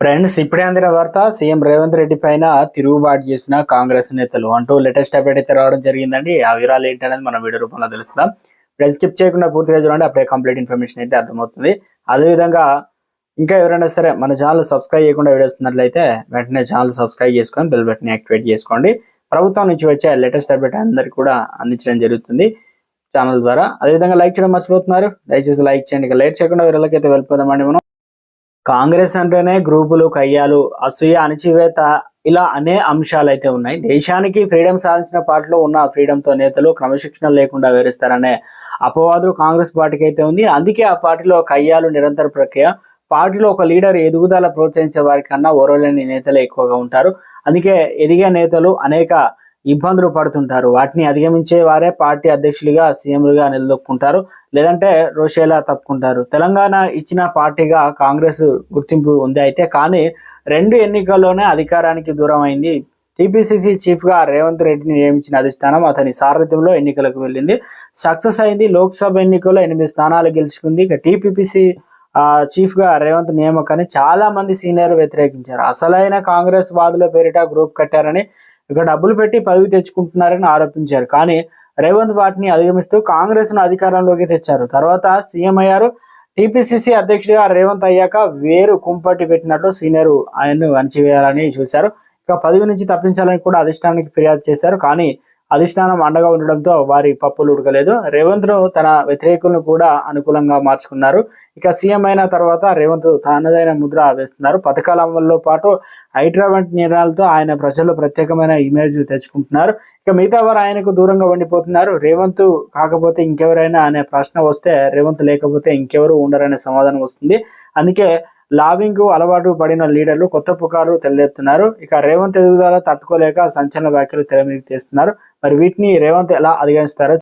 Friends ఇప్పుడే అందిన వార్త సీఎం రేవంత్ రెడ్డి పైన తిరుగుబాటు చేసిన కాంగ్రెస్ నేతలు అంటూ లేటెస్ట్ అప్డేట్ అయితే రావడం జరిగిందండి. ఆ వివరాలు ఏంటి అనేది మనం వీడియో రూపంలో తెలుసుకుందాం. ఫ్రెండ్స్ స్కిప్ చేయకుండా పూర్తిగా చూడండి అప్పుడే కంప్లీట్ ఇన్ఫర్మేషన్ అయితే అర్థమవుతుంది. అదేవిధంగా ఇంకా ఎవరైనా సరే మన ఛానల్ సబ్స్క్రైబ్ చేయకుండా వీడియోస్ వెంటనే ఛానల్ సబ్స్క్రైబ్ చేసుకొని బెల్ బటన్ యాక్టివేట్ చేసుకోండి. ప్రభుత్వం నుంచి వచ్చే లేటెస్ట్ అప్డేట్ అందరికీ కూడా అందించడం జరుగుతుంది ఛానల్ ద్వారా. అదేవిధంగా లైక్ చేయడం మర్చిపోతున్నారు. దయచేసి లైక్ చేయండి. ఇక లేట్ చేయకుండా వీళ్ళకైతే వెళ్ళిపోదామండి మనం. కాంగ్రెస్ అంటేనే గ్రూపులు కయ్యాలు అసూయ అణచివేత ఇలా అనే అంశాలు అయితే ఉన్నాయి. దేశానికి ఫ్రీడమ్ సాధించిన పార్టీలో ఉన్న ఫ్రీడంతో నేతలు క్రమశిక్షణ లేకుండా వివరిస్తారనే అపవాదులు కాంగ్రెస్ పార్టీకి అయితే ఉంది. అందుకే ఆ పార్టీలో కయ్యాలు నిరంతర ప్రక్రియ పార్టీలో ఒక లీడర్ ఎదుగుదల ప్రోత్సహించే వారికన్నా ఓరలేని నేతలే ఎక్కువగా ఉంటారు. అందుకే ఎదిగే నేతలు అనేక ఇబ్బందులు పడుతుంటారు. వాటిని అధిగమించే వారే పార్టీ అధ్యక్షులుగా సీఎంలుగా నిలదొక్కుంటారు. లేదంటే రోషేలా తప్పుకుంటారు. తెలంగాణ ఇచ్చిన పార్టీగా కాంగ్రెస్ గుర్తింపు ఉంది అయితే కానీ రెండు ఎన్నికల్లోనే అధికారానికి దూరం అయింది టీపీసీసీ చీఫ్గా రేవంత్ రెడ్డిని నియమించిన అధిష్టానం అతని సారథ్యంలో ఎన్నికలకు వెళ్ళింది. సక్సెస్ అయింది. లోక్సభ ఎన్నికల్లో ఎనిమిది స్థానాలు గెలుచుకుంది. ఇక టీపీపీసీ చీఫ్గా రేవంత్ నియామకాన్ని చాలా మంది సీనియర్లు వ్యతిరేకించారు. అసలైన కాంగ్రెస్ వాదుల పేరిట గ్రూప్ కట్టారని ఇక డబ్బులు పెట్టి పదవి తెచ్చుకుంటున్నారని ఆరోపించారు. కానీ రేవంత్ వాటిని అధిగమిస్తూ కాంగ్రెస్ను అధికారంలోకి తెచ్చారు. తర్వాత సీఎం అయ్యారు. టీపీసీసీ అధ్యక్షుడిగా రేవంత్ అయ్యాక వేరు కుంపటి పెట్టినట్లు సీనియర్ ఆయన్ను అణచివేయాలని చూశారు. ఇక పదవి నుంచి తప్పించాలని కూడా అధిష్టానానికి ఫిర్యాదు చేశారు. కానీ అధిష్టానం అండగా ఉండడంతో వారి పప్పులు ఉడకలేదు. రేవంత్ను తన వ్యతిరేకులను కూడా అనుకూలంగా మార్చుకున్నారు. ఇక సీఎం అయిన తర్వాత రేవంత్ తనదైన ముద్ర వేస్తున్నారు. పథకాల అమలులో పాటు హైడ్రా వంటి నిర్ణయాలతో ఆయన ప్రజల్లో ప్రత్యేకమైన ఇమేజ్ తెచ్చుకుంటున్నారు. ఇక మిగతా వారు ఆయనకు దూరంగా ఉండిపోతున్నారు. రేవంత్ కాకపోతే ఇంకెవరైనా అనే ప్రశ్న వస్తే రేవంత్ లేకపోతే ఇంకెవరు ఉండరనే సమాధానం వస్తుంది. అందుకే లాబింగ్కు అలవాటు పడిన లీడర్లు కొత్త పుకారు తెల్లెత్తున్నారు ఇక రేవంత్ ఎదుగుదల తట్టుకోలేక సంచలన వ్యాఖ్యలు తెరమీదకి తీస్తున్నారు. మరి వీటిని రేవంత్ ఎలా అధిగమిస్తారో